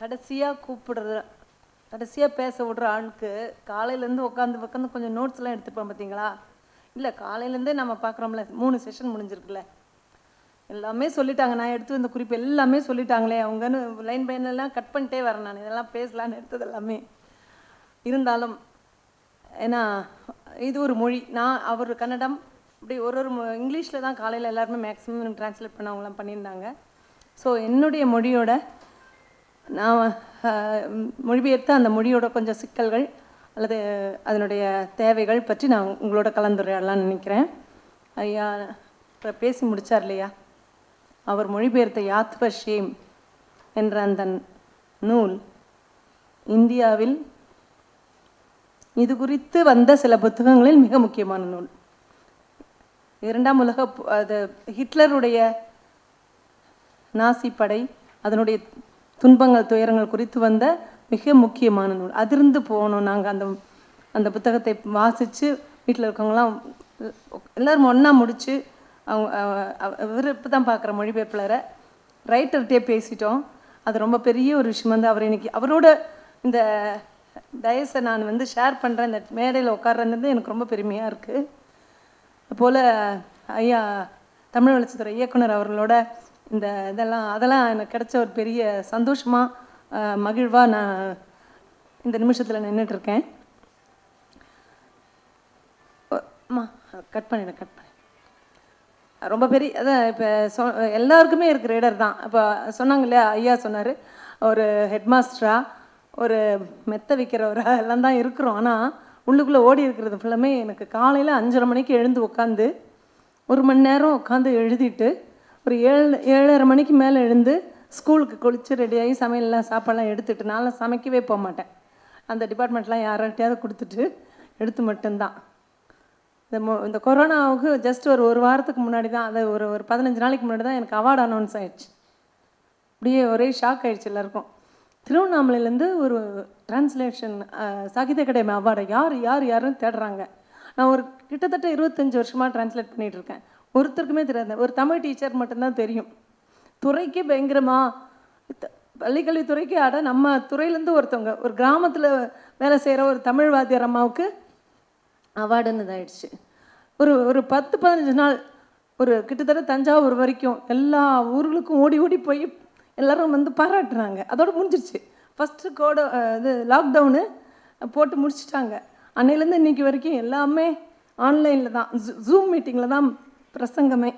கடைசியாக கூப்பிடுற கடைசியாக பேச விடுற ஆணுக்கு காலையிலேருந்து உட்காந்து உட்காந்து கொஞ்சம் நோட்ஸ்லாம் எடுத்துப்போம் பார்த்தீங்களா இல்லை காலையிலேருந்தே நம்ம பார்க்குறோம்ல மூணு செஷன் முடிஞ்சிருக்குல்ல. எல்லாமே சொல்லிட்டாங்க. நான் எடுத்து வந்த குறிப்பு எல்லாமே சொல்லிட்டாங்களே. அவங்கன்னு லைன் பையனெல்லாம் கட் பண்ணிட்டே வரேன் நான். இதெல்லாம் பேசலான்னு எடுத்தது எல்லாமே. இருந்தாலும் ஏன்னா இது ஒரு மொழி. நான் அவர் கன்னடம் இப்படி ஒரு ஒரு இங்கிலீஷில் தான் காலையில் எல்லாருமே மேக்ஸிமம் ட்ரான்ஸ்லேட் பண்ணவங்களாம் பண்ணியிருந்தாங்க. ஸோ என்னுடைய மொழியோட நான் மொழிபெயர்த்த அந்த மொழியோட கொஞ்சம் சிக்கல்கள் அல்லது அதனுடைய தேவைகள் பற்றி நான் உங்களோட கலந்துரையாடலாம்னு நினைக்கிறேன். ஐயா இப்போ பேசி முடித்தார் இல்லையா? அவர் மொழிபெயர்த்த யாத்வ ஷேம் என்ற அந்த நூல் இந்தியாவில் இது குறித்து வந்த சில புத்தகங்களில் மிக முக்கியமான நூல். இரண்டாம் உலக அது ஹிட்லருடைய நாசி படை அதனுடைய துன்பங்கள் துயரங்கள் குறித்து வந்த மிக முக்கியமான நூல். அதிர்ந்து போனோம் நாங்கள் அந்த அந்த புத்தகத்தை வாசித்து வீட்டில் இருக்கவங்களாம் எல்லோரும் ஒன்றா முடித்து அவங்க இவர் இப்போ தான் பார்க்குற மொழிபெயர்ப்பாளரை ரைட்டர்கிட்டே பேசிட்டோம். அது ரொம்ப பெரிய ஒரு விஷயம் வந்து அவர் இன்னைக்கு அவரோட இந்த டயஸை நான் வந்து ஷேர் பண்ணுறேன் இந்த மேடையில் உட்கார்றது எனக்கு ரொம்ப பெருமையாக இருக்குது போல் ஐயா தமிழ் வளர்ச்சித்துறை இயக்குனர் அவர்களோட இந்த இதெல்லாம் அதெல்லாம் எனக்கு கிடைச்ச ஒரு பெரிய சந்தோஷமாக மகிழ்வாக நான் இந்த நிமிஷத்தில் நின்றுட்டுருக்கேன் அம்மா கட் பண்ணிடுறேன் கட் பண்ணி. ரொம்ப பெரிய அதான் இப்போ சொ எல்லாருக்குமே இருக்கிற இடர் தான். இப்போ சொன்னாங்க இல்லையா ஐயா சொன்னார் ஒரு ஹெட்மாஸ்டராக ஒரு மெத்த விற்கிறவராக எல்லாம் தான் இருக்கிறோம். ஆனால் உள்ளுக்குள்ளே ஓடி இருக்கிறது ஃபுல்லாமே எனக்கு காலையில் அஞ்சரை மணிக்கு எழுந்து உட்காந்து ஒரு மணி நேரம் உட்காந்து எழுதிட்டு ஒரு ஏழு ஏழரை மணிக்கு மேலே எழுந்து ஸ்கூலுக்கு குளித்து ரெடியாகி சமையல்லாம் சாப்பாடெல்லாம் எடுத்துட்டு நான்லாம் சமைக்கவே போக மாட்டேன். அந்த டிபார்ட்மெண்ட்லாம் யார்கிட்டையாவது கொடுத்துட்டு எடுத்து மட்டும்தான். இந்த மோ இந்த கொரோனாவுக்கு ஜஸ்ட் ஒரு ஒரு வாரத்துக்கு முன்னாடி தான் அது ஒரு ஒரு பதினஞ்சு நாளைக்கு முன்னாடி தான் எனக்கு அவார்டு அனௌன்ஸ் ஆகிடுச்சு அப்படியே ஒரே ஷாக் ஆகிடுச்சு எல்லாருக்கும். திருவண்ணாமலையிலேருந்து ஒரு டிரான்ஸ்லேஷன் சாகித்ய அகாடமி அவார்டை யார் யார் யாருன்னு தேடுறாங்க. நான் ஒரு கிட்டத்தட்ட இருபத்தஞ்சி வருஷமாக டிரான்ஸ்லேட் பண்ணிகிட்டு இருக்கேன். ஒருத்தருக்குமே தெரியாது ஒரு தமிழ் டீச்சர் மட்டும்தான் தெரியும். துறைக்கு பயங்கரமாக பள்ளிக்கல்வித்துறைக்கு ஆட நம்ம துறையிலேருந்து ஒருத்தவங்க ஒரு கிராமத்தில் வேலை செய்கிற ஒரு தமிழ் வாத்தியார் அம்மாவுக்கு அவார்டுன்னு இதாயிடுச்சு. ஒரு ஒரு பத்து பதினஞ்சு நாள் ஒரு கிட்டத்தட்ட தஞ்சாவூர் வரைக்கும் எல்லா ஊர்களுக்கும் ஓடி ஓடி போய் எல்லோரும் வந்து பாராட்டுறாங்க. அதோட முடிஞ்சிருச்சு. ஃபஸ்ட்டு கோட இது லாக்டவுனு போட்டு முடிச்சிட்டாங்க. அன்னையிலேருந்து இன்னைக்கு வரைக்கும் எல்லாமே ஆன்லைனில் தான். ஜூம் மீட்டிங்கில் தான் பிரசங்கமே.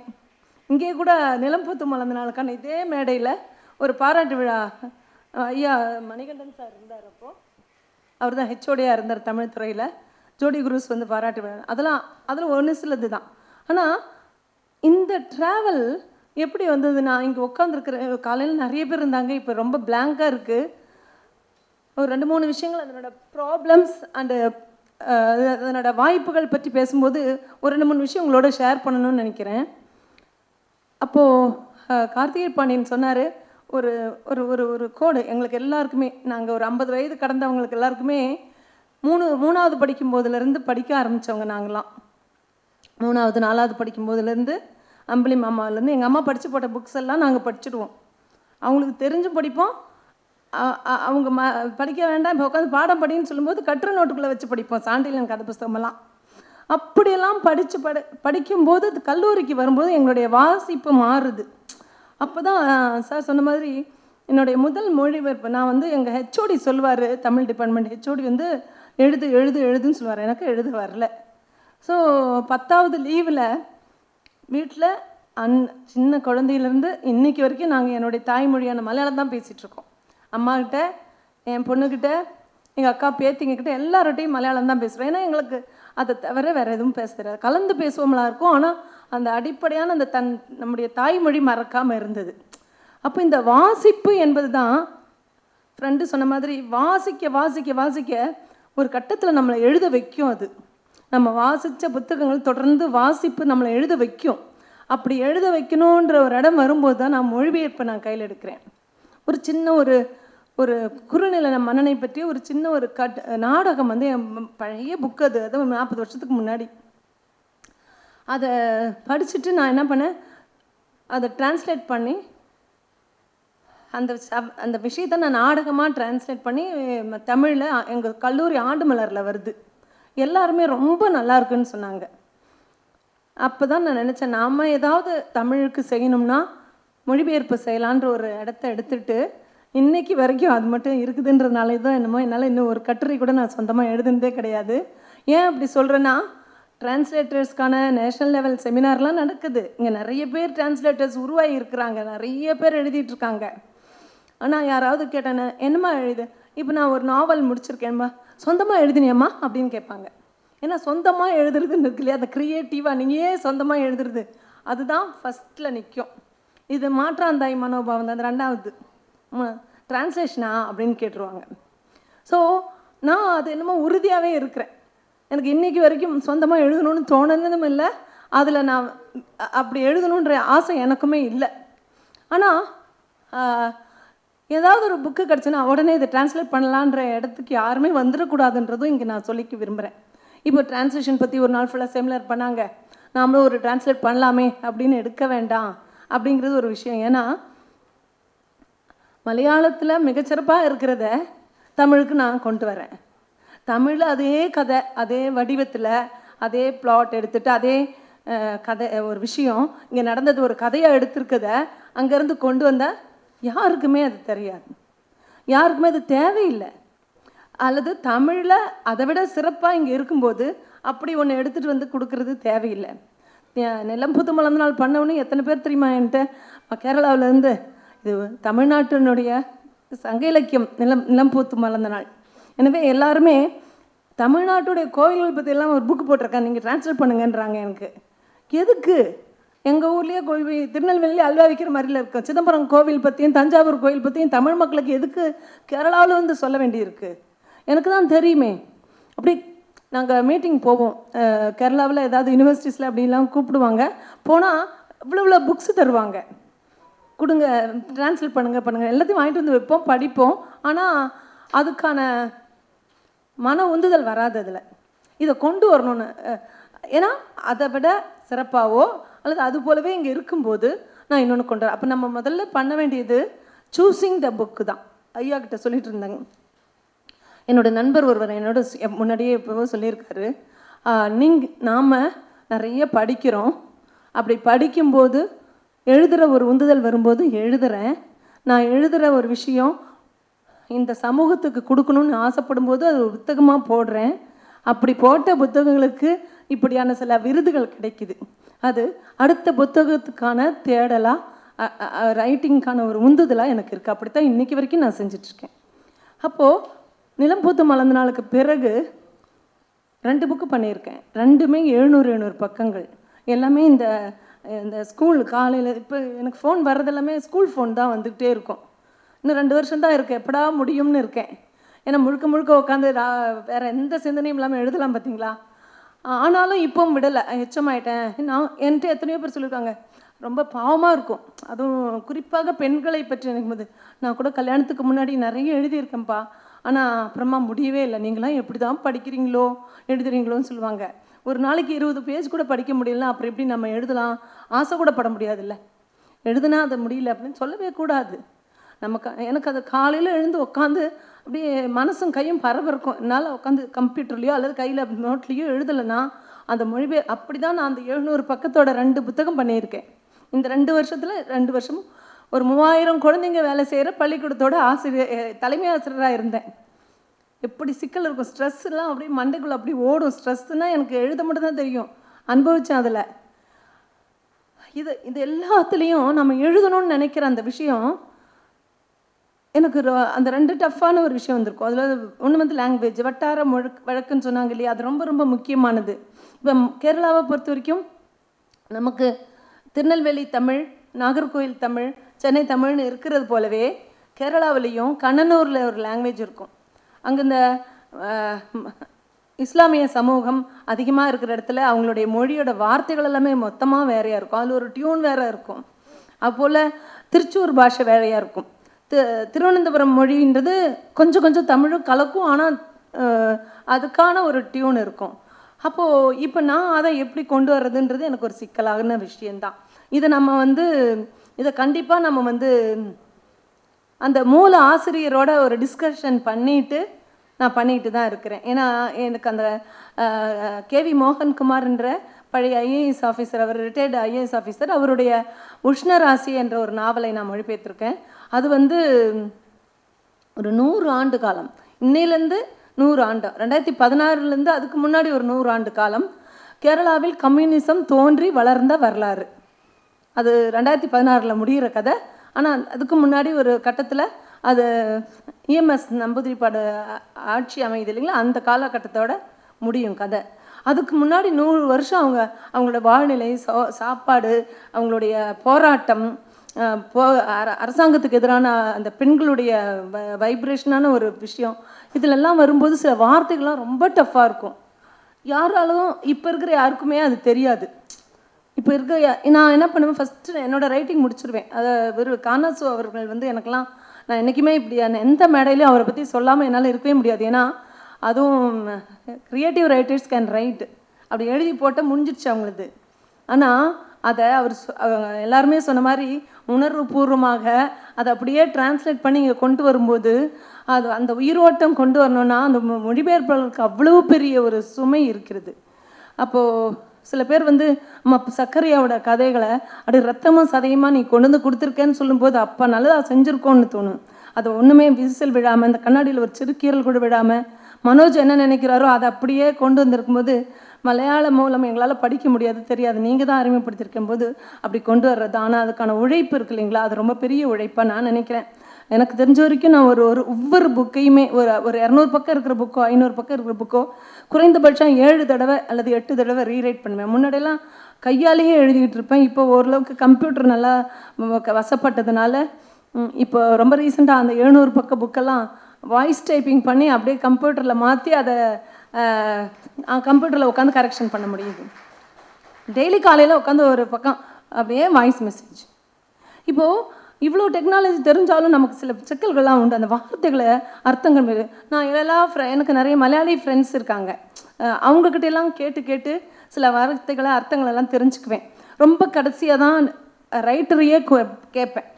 இங்கே கூட நிலம்பூத்து மலர்ந்த நாளுக்கான இதே மேடையில் ஒரு பாராட்டு விழா. ஐயா மணிகண்டன் சார் இருந்தார் அப்போது அவர் தான் ஹெச்ஓடியாக இருந்தார் தமிழ் துறையில். ஜோடி குருஸ் வந்து பாராட்டு விழா. அதெல்லாம் அதில் ஒன்று சிலது தான் ஆனால் இந்த ட்ராவல் எப்படி வந்தது நான் இங்கே உட்காந்துருக்கிற காலையில் நிறைய பேர் இருந்தாங்க. இப்போ ரொம்ப பிளாங்காக இருக்குது ஒரு ரெண்டு மூணு விஷயங்கள் அதனோட ப்ராப்ளம்ஸ் அண்டு அதனோட வாய்ப்புகள் பற்றி பேசும்போது ஒரு ரெண்டு மூணு விஷயம் உங்களோட ஷேர் பண்ணணும்னு நினைக்கிறேன். அப்போது கார்த்திகை பாண்டியன் சொன்னார் ஒரு ஒரு ஒரு ஒரு கோடு எங்களுக்கு எல்லாருக்குமே நாங்கள் ஒரு ஐம்பது வயது கடந்தவங்களுக்கு எல்லாருக்குமே மூணு மூணாவது படிக்கும் போதுலேருந்து படிக்க ஆரம்பித்தவங்க நாங்களாம். மூணாவது நாலாவது படிக்கும் போதுலேருந்து அம்பளி மாமாவிலேருந்து எங்கள் அம்மா படித்து போட்ட புக்ஸ் எல்லாம் நாங்கள் படிச்சிடுவோம். அவங்களுக்கு தெரிஞ்சும் படிப்போம் அவங்க ம படிக்க வேண்டாம் இப்போ உட்காந்து பாடம் படின்னு சொல்லும்போது கற்று நோட்டுக்குள்ளே வச்சு படிப்போம் சாண்டிலன் கதை புஸ்தகமெல்லாம். அப்படியெல்லாம் படித்து படி படிக்கும்போது அது கல்லூரிக்கு வரும்போது எங்களுடைய வாசிப்பு மாறுது. அப்போ தான் சார் சொன்ன மாதிரி என்னுடைய முதல் மொழிபெயர்ப்பு நான் வந்து எங்கள் ஹெச்ஓடி சொல்லுவார் தமிழ் டிபார்ட்மெண்ட் ஹெச்ஓடி வந்து எழுது எழுது எழுதுன்னு சொல்லுவார். எனக்கு எழுத வரல. ஸோ பத்தாவது லீவில் வீட்டில் அன் சின்ன குழந்தையிலேருந்து இன்றைக்கி வரைக்கும் நாங்கள் என்னுடைய தாய்மொழியான மலையாளம் தான் பேசிகிட்ருக்கோம் அம்மாக்கிட்ட என் பொண்ணுக்கிட்ட எங்கள் அக்கா பேத்திங்கக்கிட்ட எல்லார்ட்டையும் மலையாளம் தான் பேசுகிறோம் ஏன்னா எங்களுக்கு அதை தவிர வேறு எதுவும் பேச தெரியாது. கலந்து பேசுவோம்லாம் இருக்கும். ஆனால் அந்த அடிப்படையான அந்த தன் நம்முடைய தாய்மொழி மறக்காமல் இருந்தது. அப்போ இந்த வாசிப்பு என்பது தான் ஃப்ரெண்டு சொன்ன மாதிரி வாசிக்க வாசிக்க வாசிக்க ஒரு கட்டத்தில் நம்மளை எழுத வைக்கும் அது. நம்ம வாசித்த புத்தகங்கள் தொடர்ந்து வாசிப்பு நம்மளை எழுத வைக்கும். அப்படி எழுத வைக்கணுன்ற ஒரு இடம் வரும்போது தான் நான் மொழிபெயர்ப்பை நான் கையில் எடுக்கிறேன். ஒரு சின்ன ஒரு ஒரு குறுநில மன்னனை பற்றி ஒரு சின்ன ஒரு கட் நாடகம் வந்து என் பழைய புக் அது. அது நாற்பது வருஷத்துக்கு முன்னாடி. அதை படிச்சுட்டு நான் என்ன பண்ணேன்? அதை டிரான்ஸ்லேட் பண்ணி அந்த அந்த விஷயத்தை நான் நாடகமாக டிரான்ஸ்லேட் பண்ணி தமிழில் எங்கள் கல்லூரி ஆண்டு மலரில் வருது. எல்லாருமே ரொம்ப நல்லா இருக்குன்னு சொன்னாங்க. அப்போ தான் நான் நினச்சேன் நாம் ஏதாவது தமிழுக்கு செய்யணும்னா மொழிபெயர்ப்பு செய்யலான்ற ஒரு இடத்த எடுத்துட்டு இன்னைக்கு வரைக்கும் அது மட்டும் இருக்குதுன்றதுனால தான் என்னமோ என்னால் இன்னும் ஒரு கட்டுரை கூட நான் சொந்தமாக எழுதுனதே கிடையாது. ஏன் அப்படி சொல்கிறேன்னா டிரான்ஸ்லேட்டர்ஸ்க்கான நேஷனல் லெவல் செமினார்லாம் நடக்குது. இங்கே நிறைய பேர் டிரான்ஸ்லேட்டர்ஸ் உருவாகி இருக்கிறாங்க. நிறைய பேர் எழுதிட்டுருக்காங்க ஆனால் யாராவது கேட்டேன்னு என்னம்மா எழுது? இப்போ நான் ஒரு நாவல் முடிச்சிருக்கேன்மா சொந்தமாக எழுதினியம்மா? அப்படின்னு கேட்பாங்க. ஏன்னா சொந்தமாக எழுதுறதுன்னு இருக்கு இல்லையா? அந்த க்ரியேட்டிவாக நீங்கள் ஏன் சொந்தமாக எழுதுறது? அதுதான் ஃபஸ்ட்டில் நிற்கும் இது மாற்றாந்தாய் மனோபாவம் தான். ரெண்டாவது. டிரான்ஸ்லேஷனா அப்படின்னு கேட்டுருவாங்க. ஸோ நான் அது என்னமோ உறுதியாகவே இருக்கிறேன். எனக்கு இன்றைக்கி வரைக்கும் சொந்தமாக எழுதணும்னு தோணுனதும் இல்லை. அதில் நான் அப்படி எழுதணுன்ற ஆசை எனக்குமே இல்லை. ஆனால் ஏதாவது ஒரு புக்கு கிடச்சுன்னா உடனே இதை டிரான்ஸ்லேட் பண்ணலான்ற இடத்துக்கு யாருமே வந்துடக்கூடாதுன்றதும் இங்கே நான் சொல்லிக்க விரும்புகிறேன் இப்போ டிரான்ஸ்லேஷன் பற்றி ஒரு நாள் ஃபுல்லாக செமினார் பண்ணாங்க. நாமளும் ஒரு டிரான்ஸ்லேட் பண்ணலாமே அப்படின்னு எடுக்க வேண்டாம். அப்படிங்கிறது ஒரு விஷயம். ஏன்னா மலையாளத்தில் மிகச்சிறப்பாக இருக்கிறத தமிழுக்கு நான் கொண்டு வரேன். தமிழில் அதே கதை அதே வடிவத்தில் அதே பிளாட் எடுத்துட்டு அதே கதை ஒரு விஷயம் இங்கே நடந்தது ஒரு கதையாக எடுத்திருக்கத அங்கேருந்து கொண்டு வந்தால் யாருக்குமே அது தெரியாது. யாருக்குமே அது தேவையில்லை. அல்லது தமிழில் அதை விட சிறப்பாக இங்கே இருக்கும்போது அப்படி ஒன்று எடுத்துகிட்டு வந்து கொடுக்கறது தேவையில்லை. நிலம் புது மலர்ந்த நாள் பண்ணவொன்னே எத்தனை பேர் தெரியுமா என்கிட்ட? கேரளாவிலேருந்து இது தமிழ்நாட்டினுடைய சங்க இலக்கியம் நிலம் நிலம் பூத்து மலர்ந்த நாள் எனவே எல்லாருமே தமிழ்நாட்டுடைய கோவில்கள் பற்றியெல்லாம் ஒரு புக்கு போட்டிருக்கேன் நீங்கள் டிரான்ஸ்லேட் பண்ணுங்கன்றாங்க எனக்கு. எதுக்கு? எங்கள் ஊர்லேயே கோவில் திருநெல்வேலியே அல்வா விற்கிற மாதிரில இருக்கும். சிதம்பரம் கோவில் பற்றியும் தஞ்சாவூர் கோவில் பற்றியும் தமிழ் மக்களுக்கு எதுக்கு கேரளாவில் வந்து சொல்ல வேண்டியிருக்கு? எனக்கு தான் தெரியுமே. அப்படி நாங்கள் மீட்டிங் போவோம். கேரளாவில் ஏதாவது யூனிவர்சிட்டிஸில் அப்படிலாம் கூப்பிடுவாங்க. போனால் இவ்வளோ இவ்வளோ புக்ஸ் தருவாங்க. கொடுங்க ட்ரான்ஸ்லேட் பண்ணுங்க பண்ணுங்கள் எல்லாத்தையும் வாங்கிட்டு வந்து வைப்போம் படிப்போம். ஆனால் அதுக்கான மன உந்துதல் வராது அதில். இதை கொண்டு வரணும்னு ஏன்னா அதை விட சிறப்பாகவோ அல்லது அது போலவே இங்கே இருக்கும்போது நான் இன்னொன்று கொண்டு வரேன். அப்போ நம்ம முதல்ல பண்ண வேண்டியது சூஸிங் த புக்கு தான். ஐயா கிட்ட சொல்லிட்டு இருந்தாங்க என்னோடய நண்பர் ஒருவர் என்னோட முன்னாடியே எப்போவோ சொல்லியிருக்காரு. நீங்கள் நாம் நிறைய படிக்கிறோம். அப்படி படிக்கும்போது எழுதுகிற ஒரு உந்துதல் வரும்போது எழுதுகிறேன் நான் எழுதுகிற ஒரு விஷயம் இந்த சமூகத்துக்கு கொடுக்கணும்னு ஆசைப்படும் போது அது ஒரு புத்தகமாக போடுறேன். அப்படி போட்ட புத்தகங்களுக்கு இப்படியான சில விருதுகள் கிடைக்குது. அது அடுத்த புத்தகத்துக்கான தேடலாக ரைட்டிங்க்கான ஒரு உந்துதலாக எனக்கு இருக்குது அப்படித்தான் இன்றைக்கி வரைக்கும் நான் செஞ்சிட்ருக்கேன் அப்போது நிலம் பூத்து மலர்ந்த நாளுக்கு பிறகு ரெண்டு புக்கு பண்ணியிருக்கேன். ரெண்டுமே எழுநூறு எழுநூறு பக்கங்கள். எல்லாமே இந்த இந்த ஸ்கூல் காலையில் இப்போ எனக்கு ஃபோன் வர்றதெல்லாமே ஸ்கூல் ஃபோன் தான் வந்துக்கிட்டே இருக்கும். இன்னும் ரெண்டு வருஷம் தான் இருக்கு. எப்படா முடியும்னு இருக்கேன். ஏன்னா முழுக்க முழுக்க உட்காந்து வேற எந்த சிந்தனையும் இல்லாமல் எழுதலாம் பார்த்தீங்களா ஆனாலும் இப்போவும் விடலை. எச்சமாயிட்டேன் HM நான் என்கிட்ட எத்தனையோ பேர் சொல்லியிருக்காங்க ரொம்ப பாவமாக இருக்கும். அதுவும் குறிப்பாக பெண்களை பற்றி நினைக்கும் போது நான் கூட கல்யாணத்துக்கு முன்னாடி நிறைய எழுதியிருக்கேன்ப்பா. ஆனால் அப்புறமா முடியவே இல்லை. நீங்களாம் எப்படி தான் படிக்கிறீங்களோ எழுதுறீங்களோன்னு சொல்லுவாங்க. ஒரு நாளைக்கு இருபது பேஜ் கூட படிக்க முடியலனா அப்புறம் எப்படி நம்ம எழுதலாம்? ஆசை கூட பட முடியாதுல்ல. எழுதுனா அது முடியல அப்படின்னு சொல்லவே கூடாது. நமக்கு எனக்கு அது காலையில் எழுந்து உட்காந்து அப்படியே மனசும் கையும் பரபரக்கும். என்னால் உட்காந்து கம்ப்யூட்டர்லேயோ அல்லது கையில் நோட்லேயோ எழுதலைன்னா அந்த மொழிபெயர் அப்படி தான் நான் அந்த எழுநூறு பக்கத்தோட ரெண்டு புத்தகம் பண்ணியிருக்கேன். இந்த ரெண்டு வருஷத்தில் ரெண்டு வருஷமும் ஒரு மூவாயிரம் குழந்தைங்க வேலை செய்கிற பள்ளிக்கூடத்தோட ஆசிரியர் தலைமை ஆசிரியராக இருந்தேன். எப்படி சிக்கல் இருக்கும்? ஸ்ட்ரெஸ்லாம் அப்படியே மண்டைக்குள்ளே அப்படி ஓடும். ஸ்ட்ரெஸ்னா எனக்கு எழுத மட்டும் தான் தெரியும். அனுபவித்தேன் அதில். இது இது எல்லாத்துலேயும் நம்ம எழுதணும்னு நினைக்கிற அந்த விஷயம் எனக்கு ரொ- அந்த ரெண்டு டஃப்பான ஒரு விஷயம் வந்திருக்கும். அதில் ஒன்று வந்து லாங்குவேஜ் வட்டார முழக் வழக்குன்னு சொன்னாங்க இல்லையா? அது ரொம்ப ரொம்ப முக்கியமானது. இப்போ கேரளாவை பொறுத்த வரைக்கும் நமக்கு திருநெல்வேலி தமிழ் நாகர்கோவில் தமிழ் சென்னை தமிழ்னு இருக்கிறது போலவே கேரளாவிலையும் கண்ணனூரில் ஒரு லாங்குவேஜ் இருக்கும். அங்கே இந்த இஸ்லாமிய சமூகம் அதிகமாக இருக்கிற இடத்துல அவங்களுடைய மொழியோட வார்த்தைகள் எல்லாமே மொத்தமாக வேறையாக இருக்கும். அதில் ஒரு டியூன் வேற இருக்கும். அதுபோல் திருச்சூர் பாஷை வேறையாக இருக்கும். திருவனந்தபுரம் மொழின்றது கொஞ்சம் கொஞ்சம் தமிழும் கலக்கும் ஆனால் அதுக்கான ஒரு டியூன் இருக்கும். அப்போது இப்போ நான் அதை எப்படி கொண்டு வர்றதுன்றது எனக்கு ஒரு சிக்கலான விஷயந்தான் இதை நம்ம வந்து இதை கண்டிப்பாக நம்ம வந்து அந்த மூல ஆசிரியரோட ஒரு டிஸ்கஷன் பண்ணிட்டு நான் பண்ணிட்டு தான் இருக்கிறேன். ஏன்னா எனக்கு அந்த கேவி மோகன்குமார்ன்ற பழைய ஐஏஎஸ் ஆஃபீஸர் அவர் ரிட்டையர்டு ஐஏஎஸ் ஆஃபீஸர் அவருடைய உஷ்ணராசி என்ற ஒரு நாவலை நான் மொழிபெயர்த்திருக்கேன். அது வந்து ஒரு நூறு ஆண்டு காலம். இன்னையிலேருந்து நூறு ஆண்டு ரெண்டாயிரத்தி பதினாறுலேருந்து அதுக்கு முன்னாடி ஒரு நூறு ஆண்டு காலம் கேரளாவில் கம்யூனிசம் தோன்றி வளர்ந்த வரலாறு. அது ரெண்டாயிரத்தி பதினாறில் முடிகிற கதை. ஆனால் அதுக்கு முன்னாடி ஒரு கட்டத்தில் அது இஎம்எஸ் நம்பூதிரிப்பாடு ஆட்சி அமையுது இல்லைங்களா? அந்த காலகட்டத்தோட முடியும் கதை. அதுக்கு முன்னாடி நூறு வருஷம் அவங்க அவங்களோட வாழ்நிலை சோ சாப்பாடு அவங்களுடைய போராட்டம் போ அரசாங்கத்துக்கு எதிரான அந்த பெண்களுடைய வைப்ரேஷனான ஒரு விஷயம். இதிலெல்லாம் வரும்போது சில வார்த்தைகள்லாம் ரொம்ப டஃப்பாக இருக்கும். யாராலும் இப்போ இருக்கிற யாருக்குமே அது தெரியாது. இப்போ இருக்க நான் என்ன பண்ணுவேன் ஃபஸ்ட்டு என்னோடய ரைட்டிங் முடிச்சிருவேன். அதை வெறும் கானாசு அவர்கள் வந்து எனக்கெல்லாம் நான் என்றைக்குமே இப்படி எந்த மேடையிலையும் அவரை பற்றி சொல்லாமல் என்னால் இருக்கவே முடியாது. ஏன்னா அதுவும் க்ரியேட்டிவ் ரைட்டர்ஸ் கேன் ரைட் அப்படி எழுதி போட்டால் முடிஞ்சிடுச்சு அவங்களது. ஆனால் அதை அவர் எல்லாருமே சொன்ன மாதிரி உணர்வு பூர்வமாக அதை அப்படியே டிரான்ஸ்லேட் பண்ணி இங்கே கொண்டு வரும்போது அது அந்த உயிரோட்டம் கொண்டு வரணும்னா அந்த மொழிபெயர்ப்பாளருக்கு அவ்வளவு பெரிய ஒரு சுமை இருக்கிறது. அப்போது சில பேர் வந்து அம்மா சக்கரையாவோட கதைகளை அப்படி ரத்தமும் சதையுமா நீ கொண்டு வந்து கொடுத்துருக்கேன்னு சொல்லும்போது அப்போ நல்லதாக செஞ்சுருக்கோன்னு தோணும். அது ஒன்றுமே விசில் விழாமல் இந்த கண்ணாடியில் ஒரு சிறு கூட விழாமல் மனோஜ் என்ன நினைக்கிறாரோ அதை அப்படியே கொண்டு வந்திருக்கும்போது மலையாள மூலம் எங்களால் படிக்க முடியாது தெரியாது. நீங்கள் தான் அறிமுகப்படுத்தியிருக்கும் போது அப்படி கொண்டு வர்றது. ஆனால் அதுக்கான உழைப்பு இருக்கு இல்லைங்களா? அது ரொம்ப பெரிய உழைப்பாக நான் நினைக்கிறேன். எனக்கு தெரிஞ்ச வரைக்கும் நான் ஒரு ஒரு ஒவ்வொரு புக்கையுமே ஒரு ஒரு இரநூறு பக்கம் இருக்கிற புக்கோ ஐநூறு பக்கம் இருக்கிற புக்கோ குறைந்தபட்சம் ஏழு தடவை அல்லது எட்டு தடவை ரீரைட் பண்ணுவேன். முன்னாடியெல்லாம் கையாலேயே எழுதிக்கிட்டு இருப்பேன். இப்போ ஓரளவுக்கு கம்ப்யூட்டர் நல்லா க- வசப்பட்டதுனால இப்போ ரொம்ப ரீசெண்டாக அந்த எழுநூறு பக்க புக்கெல்லாம் வாய்ஸ் டைப்பிங் பண்ணி அப்படியே கம்ப்யூட்டரில் மாற்றி அதை கம்ப்யூட்டரில் உட்காந்து கரெக்ஷன் பண்ண முடியுது. டெய்லி காலையில் உட்காந்து ஒரு பக்கம் அப்படியே வாய்ஸ் மெசேஜ் இப்போது இவ்வளோ டெக்னாலஜி தெரிஞ்சாலும் நமக்கு சில சிக்கல்கள்லாம் உண்டு. அந்த வார்த்தைகளை அர்த்தங்கள் மீது நான் எல்லா ஃப்ரெ எனக்கு நிறைய மலையாளி ஃப்ரெண்ட்ஸ் இருக்காங்க. அவங்கக்கிட்ட எல்லாம் கேட்டு கேட்டு சில வார்த்தைகளை அர்த்தங்கள் எல்லாம் தெரிஞ்சுக்குவேன். ரொம்ப கடைசியாக தான் ரைட்டரையே கேட்பேன்.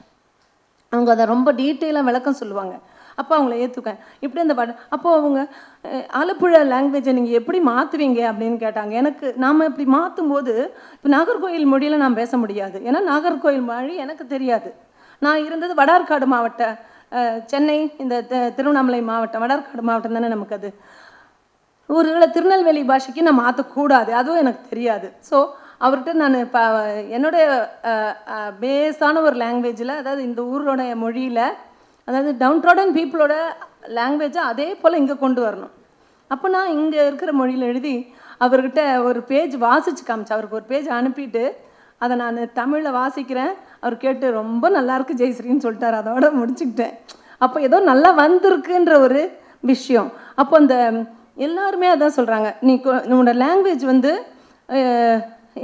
அவங்க அதை ரொம்ப டீட்டெயிலாக விளக்கம் சொல்லுவாங்க. அப்போ அவங்கள ஏற்றுக்கேன் இப்படி அந்த பாட அப்போது அவங்க அஹ், ஆலப்புழா லாங்குவேஜை நீங்கள் எப்படி மாற்றுவீங்க அப்படின்னு கேட்டாங்க. எனக்கு நாம் இப்படி மாற்றும் போது இப்போ நாகர்கோயில் மொழியில் நான் பேச முடியாது. ஏன்னா நாகர்கோயில் மொழி எனக்கு தெரியாது. நான் இருந்தது வடார்காடு மாவட்ட சென்னை இந்த திருவண்ணாமலை மாவட்டம் வடார்காடு மாவட்டம் தானே நமக்கு அது. ஒருவேளை திருநெல்வேலி பாஷைக்கு நான் மாற்றக்கூடாது அதுவும் எனக்கு தெரியாது. ஸோ அவர்கிட்ட நான் இப்போ என்னுடைய பேஸான ஒரு லாங்குவேஜில் அதாவது இந்த ஊரோட மொழியில் அதாவது டவுன்ட்ராடன் பீப்புளோட லாங்குவேஜை அதே போல் இங்கே கொண்டு வரணும். அப்போ நான் இங்கே இருக்கிற மொழியில் எழுதி அவர்கிட்ட ஒரு பேஜ் வாசித்து காமிச்சேன் அவருக்கு ஒரு பேஜ் அனுப்பிட்டு அதை நான் தமிழில் வாசிக்கிறேன். அவர் கேட்டு ரொம்ப நல்லா இருக்கு ஜெயஸ்ரீன்னு சொல்லிட்டார். அதோட முடிச்சுக்கிட்டேன். அப்போ ஏதோ நல்லா வந்திருக்குன்ற ஒரு விஷயம். அப்போ அந்த எல்லாருமே அதான் சொல்கிறாங்க நீ கொ- உன்னோட லாங்குவேஜ் வந்து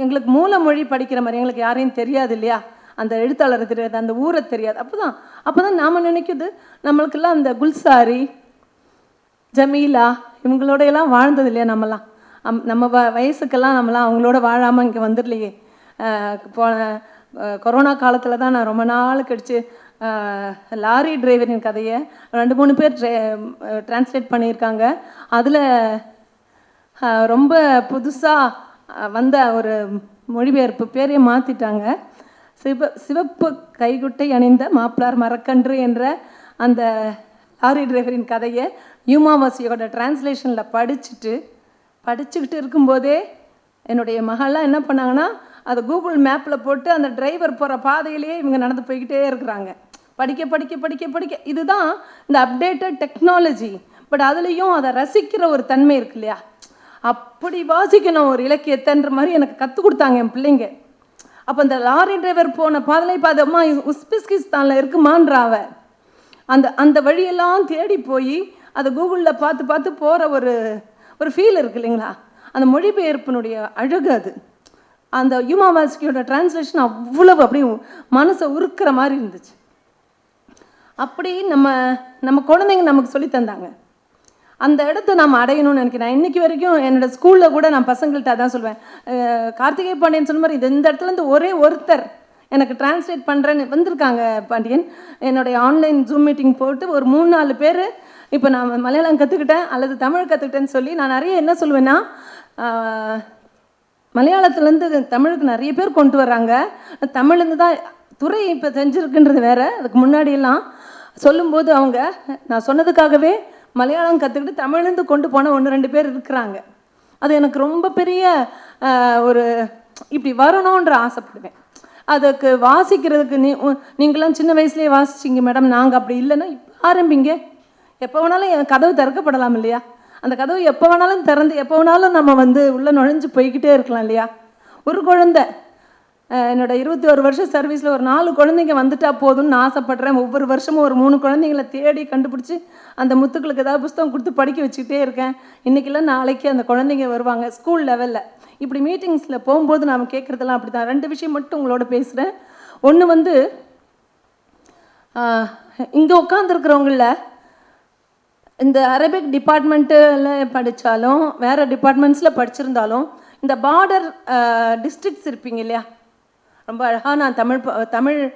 எங்களுக்கு மூலமொழி படிக்கிற மாதிரி எங்களுக்கு யாரையும் தெரியாது இல்லையா? அந்த எழுத்தாளர் தெரியாது அந்த ஊரை தெரியாது. அப்போ தான் அப்போ தான் நாம் நினைக்குது நம்மளுக்கெல்லாம் அந்த குல்சாரி ஜமீலா இவங்களோட எல்லாம் வாழ்ந்தது இல்லையா நம்மலாம்? அம் நம்ம வ வயசுக்கெல்லாம் நம்மலாம் அவங்களோட வாழாமல் இங்கே வந்துடலையே போன கொரோனா காலத்தில் தான் நான் ரொம்ப நாள் கழித்து லாரி டிரைவரின் கதையை ரெண்டு மூணு பேர் டிரான்ஸ்லேட் பண்ணியிருக்காங்க. அதில் ரொம்ப புதுசாக வந்த ஒரு மொழிபெயர்ப்பு பேரையே மாற்றிட்டாங்க சிவ சிவப்பு கைகுட்டை அணிந்த மாப்பிளார் மரக்கன்று என்ற அந்த லாரி டிரைவரின் கதையை யூமாவாசியோட டிரான்ஸ்லேஷனில் படிச்சுட்டு படிச்சுக்கிட்டு இருக்கும்போதே என்னுடைய மகள்லாம் என்ன பண்ணாங்கன்னா அதை கூகுள் மேப்பில் போட்டு அந்த டிரைவர் போகிற பாதையிலேயே இவங்க நடந்து போய்கிட்டே இருக்கிறாங்க. படிக்க படிக்க படிக்க படிக்க. இதுதான் இந்த அப்டேட்டட் டெக்னாலஜி பட் அதுலேயும் அதை ரசிக்கிற ஒரு தன்மை இருக்கு இல்லையா? அப்படி வாசிக்கணும் ஒரு இலக்கியத்தன்ற மாதிரி எனக்கு கற்றுக் கொடுத்தாங்க என் பிள்ளைங்க. அப்போ இந்த லாரி டிரைவர் போன பாதலை பாதமா உஸ்பெஸ்கிஸ்தானில் இருக்குமான்றாவ அந்த அந்த வழியெல்லாம் தேடி போய் அதை கூகுளில் பார்த்து பார்த்து போகிற ஒரு ஒரு ஃபீல் இருக்கு இல்லைங்களா? அந்த மொழிபெயர்ப்பினுடைய அழகு அது. அந்த யூமாவாஸ்கியோட டிரான்ஸ்லேஷன் அவ்வளவு அப்படியே மனசை உருக்கிற மாதிரி இருந்துச்சு. அப்படி நம்ம நம்ம குழந்தைங்க நமக்கு சொல்லி தந்தாங்க. அந்த இடத்த நாம் அடையணும்னு நினைக்கிறேன். இன்றைக்கி வரைக்கும் என்னோடய ஸ்கூலில் கூட நான் பசங்கள்கிட்ட தான் சொல்லுவேன் கார்த்திகை பாண்டியன் சொன்ன மாதிரி இது இந்த இடத்துல இருந்து ஒரே ஒருத்தர் எனக்கு டிரான்ஸ்லேட் பண்ணுறேன்னு வந்திருக்காங்க பாண்டியன். என்னுடைய ஆன்லைன் ஜூம் மீட்டிங் போட்டு ஒரு மூணு நாலு பேர் இப்போ நான் மலையாளம் கற்றுக்கிட்டேன் அல்லது தமிழ் கற்றுக்கிட்டேன்னு சொல்லி நான் நிறைய என்ன சொல்லுவேன்னா மலையாளத்துலேருந்து தமிழுக்கு நிறைய பேர் கொண்டு வர்றாங்க. தமிழ்லேருந்து தான் துறை இப்போ செஞ்சுருக்குன்றது வேற. அதுக்கு முன்னாடியெல்லாம் சொல்லும்போது அவங்க நான் சொன்னதுக்காகவே மலையாளம் கற்றுக்கிட்டு தமிழ்லேருந்து கொண்டு போன ஒன்று ரெண்டு பேர் இருக்கிறாங்க. அது எனக்கு ரொம்ப பெரிய ஒரு இப்படி வரணுன்ற ஆசைப்படுவேன். அதுக்கு வாசிக்கிறதுக்கு நீ உ- நீங்களாம் சின்ன வயசுலேயே வாசிச்சிங்க மேடம். நாங்கள் அப்படி இல்லைன்னா இப்போ ஆரம்பிங்க. எப்போ வேணாலும் என் கதவு திறக்கப்படலாம் இல்லையா? அந்த கதவு எப்போ வேணாலும் திறந்து எப்போ வேணாலும் நம்ம வந்து உள்ளே நுழைஞ்சு போய்கிட்டே இருக்கலாம் இல்லையா? ஒரு குழந்தை என்னோட இருபத்தி ஒரு வருஷம் சர்வீஸில் ஒரு நாலு குழந்தைங்க வந்துட்டா போதும்னு ஆசைப்பட்றேன். ஒவ்வொரு வருஷமும் ஒரு மூணு குழந்தைங்கள தேடி கண்டுபிடிச்சி அந்த முத்துக்களுக்கு ஏதாவது புஸ்தகம் கொடுத்து படிக்க வச்சுக்கிட்டே இருக்கேன். இன்றைக்கெல்லாம் நாளைக்கு அந்த குழந்தைங்க வருவாங்க ஸ்கூல் லெவலில் இப்படி மீட்டிங்ஸில் போகும்போது நாம் கேட்குறதெல்லாம் அப்படி தான் ரெண்டு விஷயம் மட்டும் உங்களோட பேசுகிறேன் ஒன்று வந்து இங்கே உட்காந்துருக்கிறவங்கள இந்த அரபிக் டிபார்ட்மெண்ட்டில் படித்தாலும் வேறு டிபார்ட்மெண்ட்ஸில் படிச்சிருந்தாலும் இந்த பார்டர் டிஸ்ட்ரிக்ட்ஸ் இருப்பீங்க இல்லையா? ரொம்ப அழகாக நான் தமிழ் தமிழ்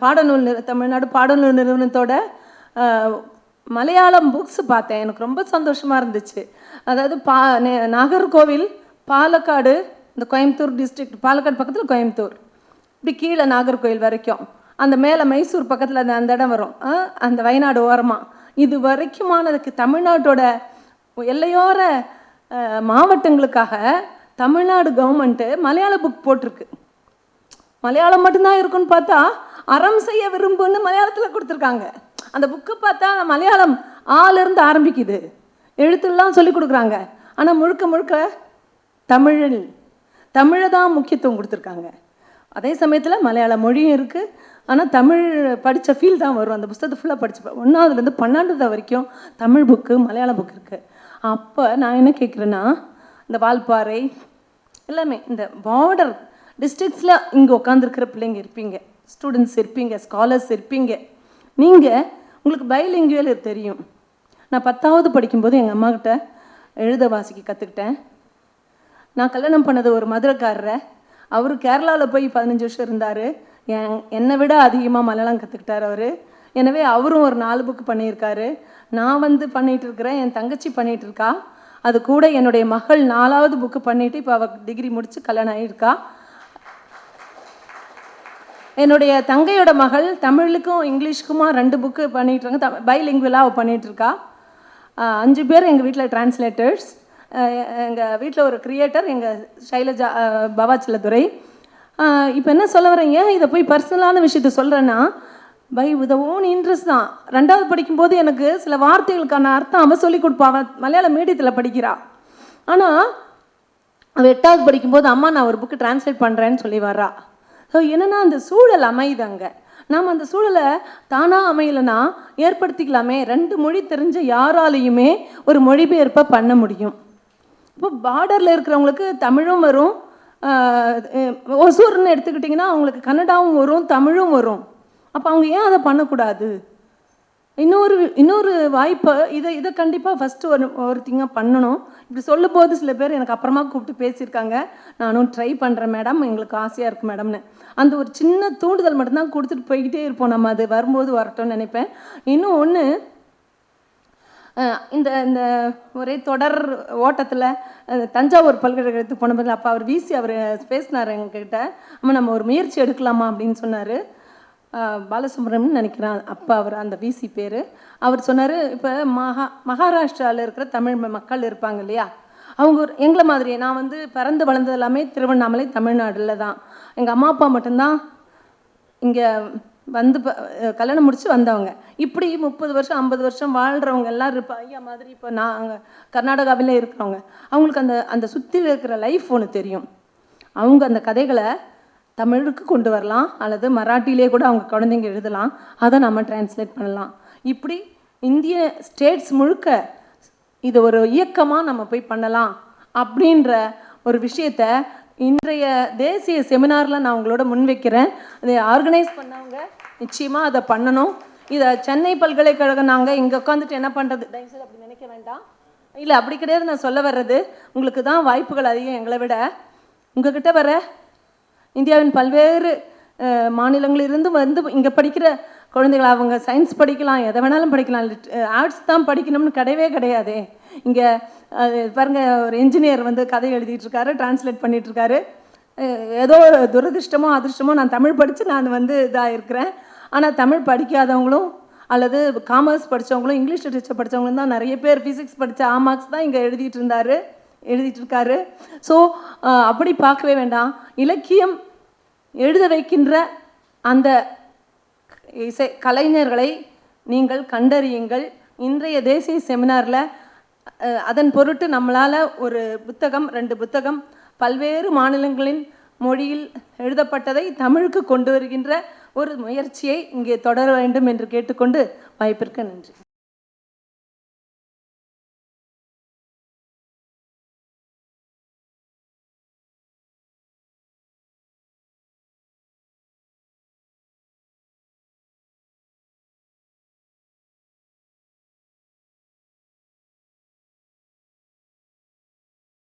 பாடநூல் நிறு தமிழ்நாடு பாடநூல் நிறுவனத்தோட மலையாளம் புக்ஸ் பார்த்தேன். எனக்கு ரொம்ப சந்தோஷமாக இருந்துச்சு. அதாவது பா நே- நாகர்கோவில் பாலக்காடு இந்த கோயம்புத்தூர் டிஸ்ட்ரிக்ட் பாலக்காடு பக்கத்தில் கோயம்புத்தூர். இப்படி கீழே நாகர்கோவில் வரைக்கும். அந்த மேலே மைசூர் பக்கத்தில் அந்த அந்த இடம் வரும். ஆ, அந்த வயநாடு ஓரமாக இது வரைக்குமானதுக்கு தமிழ்நாட்டோட எல்லையோர மாவட்டங்களுக்காக தமிழ்நாடு கவர்மெண்ட்டு மலையாள புக் போட்டிருக்கு. மலையாளம் மட்டும்தான் இருக்குன்னு பார்த்தா அறம் செய்ய விரும்புன்னு மலையாளத்தில் கொடுத்துருக்காங்க. அந்த புக்கை பார்த்தா மலையாளம் ஆலிருந்து ஆரம்பிக்குது. எழுத்துலாம் சொல்லி கொடுக்குறாங்க. ஆனால் முழுக்க முழுக்க தமிழில் தமிழை தான் முக்கியத்துவம் கொடுத்துருக்காங்க. அதே சமயத்தில் மலையாள மொழியும் இருக்குது ஆனால் தமிழ் படித்த ஃபீல் தான் வரும். அந்த புஸ்தகத்தை ஃபுல்லாக படிச்சு ஒன்றாவதுலேருந்து பன்னெண்டாவது வரைக்கும் தமிழ் புக்கு மலையாள புக் இருக்குது அப்போ நான் என்ன கேட்குறேன்னா இந்த வால்பாறை எல்லாமே இந்த பார்டர் டிஸ்ட்ரிக்ஸில் இங்கே உட்காந்துருக்கிற பிள்ளைங்க இருப்பீங்க. ஸ்டூடெண்ட்ஸ் இருப்பீங்க ஸ்காலர்ஸ் இருப்பீங்க. நீங்கள் உங்களுக்கு பைலிங்குவல் தெரியும். நான் பத்தாவது படிக்கும்போது எங்கள் அம்மாக்கிட்ட எழுத வாசிக்க கற்றுக்கிட்டேன் நான் கல்யாணம் பண்ணது ஒரு மதுரைக்காரரை. அவர் கேரளாவில் போய் பதினஞ்சு வருஷம் இருந்தார். என்னை விட அதிகமாக மலையாளம் கற்றுக்கிட்டார் அவர். எனவே அவரும் ஒரு நாலு புக்கு பண்ணியிருக்காரு. நான் வந்து பண்ணிகிட்டு இருக்கிறேன் என் தங்கச்சி பண்ணிகிட்டு இருக்கா அது கூட என்னுடைய மகள் நாலாவது புக்கு பண்ணிவிட்டு இப்போ அவள் டிகிரி முடித்து கல்யாணம் ஆகியிருக்கா என்னுடைய தங்கையோட மகள் தமிழுக்கும் இங்கிலீஷுக்குமா ரெண்டு புக்கு பண்ணிட்டு இருக்காங்க பைலிங்குவலாக அவள் பண்ணிகிட்ருக்கா இருக்கா அஞ்சு பேர் எங்கள் வீட்டில் டிரான்ஸ்லேட்டர்ஸ் எங்கள் வீட்டில் ஒரு கிரியேட்டர் எங்கள் சைலஜா பவாச்சலதுரை. இப்போ என்ன சொல்ல வரேன் ஏன் இதை போய் பர்சனலான விஷயத்த சொல்கிறேன்னா பை வித ஓன் இன்ட்ரெஸ்ட் தான். ரெண்டாவது படிக்கும்போது எனக்கு சில வார்த்தைகளுக்கான அர்த்தம் அவள் சொல்லி கொடுப்பா. அவள் மலையாள மீடியத்தில் படிக்கிறா. ஆனால் அவள் எட்டாவது படிக்கும்போது அம்மா நான் ஒரு புக்கு டிரான்ஸ்லேட் பண்ணுறேன்னு சொல்லி வர்றா. ஸோ என்னென்னா அந்த சூழல் அமையுது அங்கே. நாம் அந்த சூழலை தானாக அமையலைன்னா ஏற்படுத்திக்கலாமே. ரெண்டு மொழி தெரிஞ்ச யாராலையுமே ஒரு மொழிபெயர்ப்பை பண்ண முடியும். இப்போ பார்டரில் இருக்கிறவங்களுக்கு தமிழும் வரும் ஒசூர்னு எடுத்துக்கிட்டிங்கன்னா அவங்களுக்கு கன்னடாவும் வரும் தமிழும் வரும். அப்போ அவங்க ஏன் அதை பண்ணக்கூடாது? இன்னொரு இன்னொரு வாய்ப்பை இதை இதை கண்டிப்பாக ஃபஸ்ட்டு ஒரு ஒரு திங்காக பண்ணணும். இப்படி சொல்லும்போது சில பேர் எனக்கு அப்புறமா கூப்பிட்டு பேசியிருக்காங்க. நானும் ட்ரை பண்ணுறேன் மேடம் எங்களுக்கு ஆசையாக இருக்குது மேடம்னு அந்த ஒரு சின்ன தூண்டுதல் மட்டும்தான் கொடுத்துட்டு போய்கிட்டே இருப்போம். நம்ம அது வரும்போது வரட்டும்னு நினைப்பேன். இன்னும் ஒன்று இந்த இந்த ஒரே தொடர் ஓட்டத்தில் தஞ்சாவூர் பல்கலைக்கழகத்துக்கு போன அப்போ அவர் வீசி அவர் பேசினார் எங்ககிட்ட. அம்மா நம்ம ஒரு முயற்சி எடுக்கலாமா அப்படின்னு சொன்னார். பாலசுப்ரமணியன் நினைக்கிறேன் அப்போ அவர் அந்த விசி பேர். அவர் சொன்னார் இப்போ மகா மகாராஷ்டிராவில் இருக்கிற தமிழ் மக்கள் இருப்பாங்க இல்லையா? அவங்க ஒரு எங்களை மாதிரியே நான் வந்து பிறந்து வளர்ந்தது எல்லாமே திருவண்ணாமலை தமிழ்நாடுல தான் எங்கள் அம்மா அப்பா மட்டும்தான் இங்கே வந்து ப- கல்யாணம் முடித்து வந்தவங்க. இப்படி முப்பது வருஷம் ஐம்பது வருஷம் வாழ்கிறவங்க எல்லாம் இருப்பா ஐயா மாதிரி இப்போ நாங்கள் கர்நாடகாவிலே இருக்கிறவங்க அவங்களுக்கு அந்த அந்த சுற்றி இருக்கிற லைஃப் ஒன்று தெரியும். அவங்க அந்த கதைகளை தமிழுக்கு கொண்டு வரலாம் அல்லது மராட்டியிலே கூட அவங்க குழந்தைங்க எழுதலாம் அதை நம்ம டிரான்ஸ்லேட் பண்ணலாம். இப்படி இந்திய ஸ்டேட்ஸ் முழுக்க இது ஒரு இயக்கமாக நம்ம போய் பண்ணலாம் அப்படின்ற ஒரு விஷயத்த இன்றைய தேசிய செமினாரில் நான் உங்களோட முன்வைக்கிறேன் அதை ஆர்கனைஸ் பண்ணவங்க நிச்சயமாக அதை பண்ணணும். இதை சென்னை பல்கலைக்கழகம் நாங்கள் இங்கே உட்காந்துட்டு என்ன பண்ணுறது தயவுசெய்து அப்படி நினைக்க வேண்டாம். இல்லை அப்படி கிடையாது. நான் சொல்ல வர்றது உங்களுக்கு தான் வாய்ப்புகள் அதிகம் எங்களை விட. உங்ககிட்ட வர இந்தியாவின் பல்வேறு மாநிலங்களிலிருந்து வந்து இங்கே படிக்கிற குழந்தைகள் அவங்க சயின்ஸ் படிக்கலாம் எதை வேணாலும் படிக்கலாம். ஆர்ட்ஸ் தான் படிக்கணும்னு கிடையவே கிடையாதே. இங்கே பாருங்கள் ஒரு இன்ஜினியர் வந்து கதை எழுதிட்டுருக்காரு டிரான்ஸ்லேட் பண்ணிகிட்ருக்காரு இருக்காரு ஏதோ ஒரு துரதிர்ஷ்டமோ அதிர்ஷ்டமோ நான் தமிழ் படித்து நான் வந்து இதாக இருக்கிறேன் ஆனால் தமிழ் படிக்காதவங்களும் அல்லது காமர்ஸ் படித்தவங்களும் இங்கிலீஷ் லிட்ரேச்சர் படித்தவங்களும் தான் நிறைய பேர் ஃபிசிக்ஸ் படித்த ஆமார்க்ஸ் தான் இங்கே எழுதிட்டு இருந்தார் எழுதிட்டு இருக்காரு ஸோ அப்படி பார்க்கவே வேண்டாம். இலக்கியம் எழுத வைக்கின்ற அந்த இசை கலைஞர்களை நீங்கள் கண்டறியுங்கள். இன்றைய தேசிய செமினாரில் அதன் பொருட்டு நம்மளால் ஒரு புத்தகம் ரெண்டு புத்தகம் பல்வேறு மாநிலங்களின் மொழியில் எழுதப்பட்டதை தமிழுக்கு கொண்டு வருகின்ற ஒரு முயற்சியை இங்கே தொடர வேண்டும் என்று கேட்டுக்கொண்டு வாய்ப்பிற்கு நன்றி.